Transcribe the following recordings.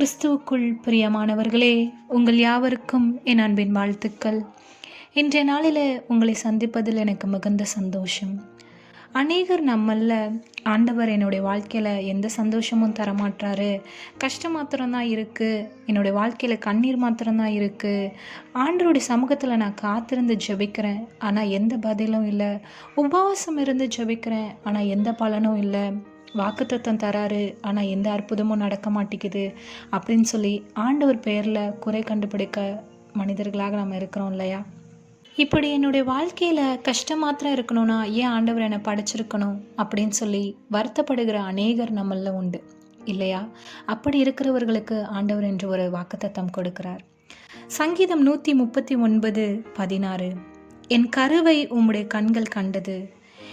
கிறிஸ்துவுக்குள் பிரியமானவர்களே உங்கள் யாவருக்கும் என் அன்பின் வாழ்த்துக்கள். இன்றைய நாளில் உங்களை சந்திப்பதில் எனக்கு மிகுந்த சந்தோஷம். அநேகர் நம்மள ஆண்டவர் என்னுடைய வாழ்க்கையில் எந்த சந்தோஷமும் தரமாட்டாரு. கஷ்டம் மாத்திரம்தான் இருக்குது என்னுடைய வாழ்க்கையில் கண்ணீர் மாத்திரம்தான் இருக்குது ஆண்டருடைய சமூகத்தில் நான் காத்திருந்து ஜெபிக்கிறேன் ஆனால் எந்த பதிலும் இல்லை. உபவாசம் இருந்து ஜெபிக்கிறேன் ஆனால் எந்த பலனும் இல்லை. வாக்குத்தத்தம் தராரு ஆனால் எந்த அற்புதமும் நடக்க மாட்டேங்குது அப்படின்னு சொல்லி ஆண்டவர் பெயரில் குறை கண்டுபிடிக்க மனிதர்களாக நம்ம இருக்கிறோம் இல்லையா? இப்படி என்னுடைய வாழ்க்கையில் கஷ்டம் மாத்திரம் இருக்கணும்னா ஏன் ஆண்டவர் என்னை படைச்சிருக்கணும் அப்படின்னு சொல்லி வருத்தப்படுகிற அநேகர் நம்மள உண்டு இல்லையா? அப்படி இருக்கிறவர்களுக்கு ஆண்டவர் என்று ஒரு வாக்குத்தத்தம் கொடுக்கிறார். சங்கீதம் நூற்றி முப்பத்தி ஒன்பது பதினாறு என் கருவை உம்முடைய கண்கள் கண்டது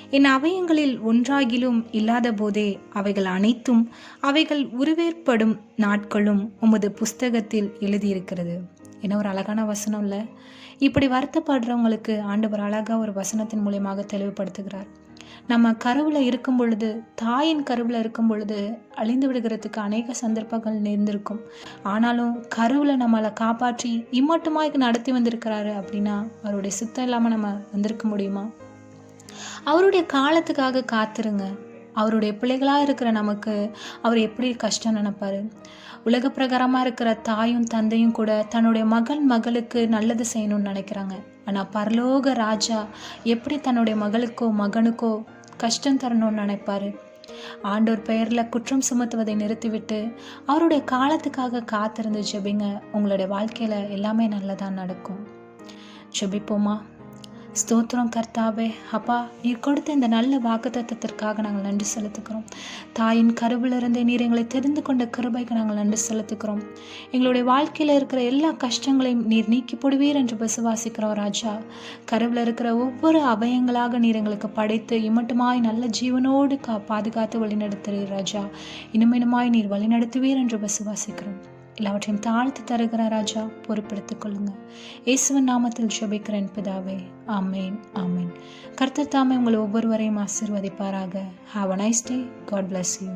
என் அவயங்களில் ஒன்றாகிலும் இல்லாத போதே அவைகள் அனைத்தும் அவைகள் உருவேற்படும் நாட்களும் உமது புஸ்தகத்தில் எழுதியிருக்கிறது. என்ன ஒரு அழகான வசனம் இல்லை? இப்படி வருத்தப்படுறவங்களுக்கு ஆண்டவர் அழகாக ஒரு வசனத்தின் மூலியமாக தெளிவுபடுத்துகிறார். நம்ம கருவில் இருக்கும் பொழுது தாயின் கருவில் இருக்கும் பொழுது அழிந்து விடுகிறதுக்கு அநேக சந்தர்ப்பங்கள் நேர்ந்திருக்கும். ஆனாலும் கருவில் நம்மளை காப்பாற்றி இம்மட்டுமாய்க்கு நடத்தி வந்திருக்கிறாரு அப்படின்னா அவருடைய சித்தம் இல்லாமல் நம்ம வந்திருக்க முடியுமா? அவருடைய காலத்துக்காக காத்துருங்க. அவருடைய பிள்ளைகளாக இருக்கிற நமக்கு அவர் எப்படி கஷ்டம் நினைப்பாரு? உலக பிரகாரமாக இருக்கிற தாயும் தந்தையும் கூட தன்னுடைய மகன் மகளுக்கு நல்லது செய்யணும்னு நினைக்கிறாங்க. ஆனால் பரலோக ராஜா எப்படி தன்னுடைய மகளுக்கோ மகனுக்கோ கஷ்டம் தரணும்னு நினைப்பாரு? ஆண்டோர் பெயரில் குற்றம் சுமத்துவதை நிறுத்திவிட்டு அவருடைய காலத்துக்காக காத்திருந்து ஜெபிங்க. உங்களுடைய வாழ்க்கையில் எல்லாமே நல்லதாக நடக்கும். ஜெபிப்போமா? ஸ்தோத்திரம் கர்த்தாவே அப்பா நீர் கொடுத்த இந்த நல்ல வாக்குத்தத்திற்காக நாங்கள் நன்றி செலுத்துக்கிறோம் தாயின் கருவிலிருந்தே நீர் எங்களை தெரிந்து கொண்ட கிருபைக்கு நாங்கள் நன்றி செலுத்துக்கிறோம் எங்களுடைய வாழ்க்கையில் இருக்கிற எல்லா கஷ்டங்களையும் நீர் நீக்கி போடுவீர் என்று விசுவாசிக்கிறோம் ராஜா. கருவில் இருக்கிற ஒவ்வொரு அபயங்களாக நீர் எங்களுக்கு படைத்து இமட்டுமாய் நல்ல ஜீவனோடு கா பாதுகாத்து வழிநடத்துகிறீர் ராஜா. இனிமினுமாய் நீர் வழிநடத்துவீர் என்று விசுவாசிக்கிறோம். எல்லாவற்றையும் தாழ்த்து தருகிற ராஜா பொறுப்பெடுத்துக் கொள்ளுங்க. இயேசுவன் நாமத்தில் ஜெபிக்கிறேன் பிதாவே ஆமேன் ஆமேன். கர்த்தர் தாமே உங்களை ஒவ்வொருவரையும் ஆசிர்வதிப்பாராக. Have a nice day God bless you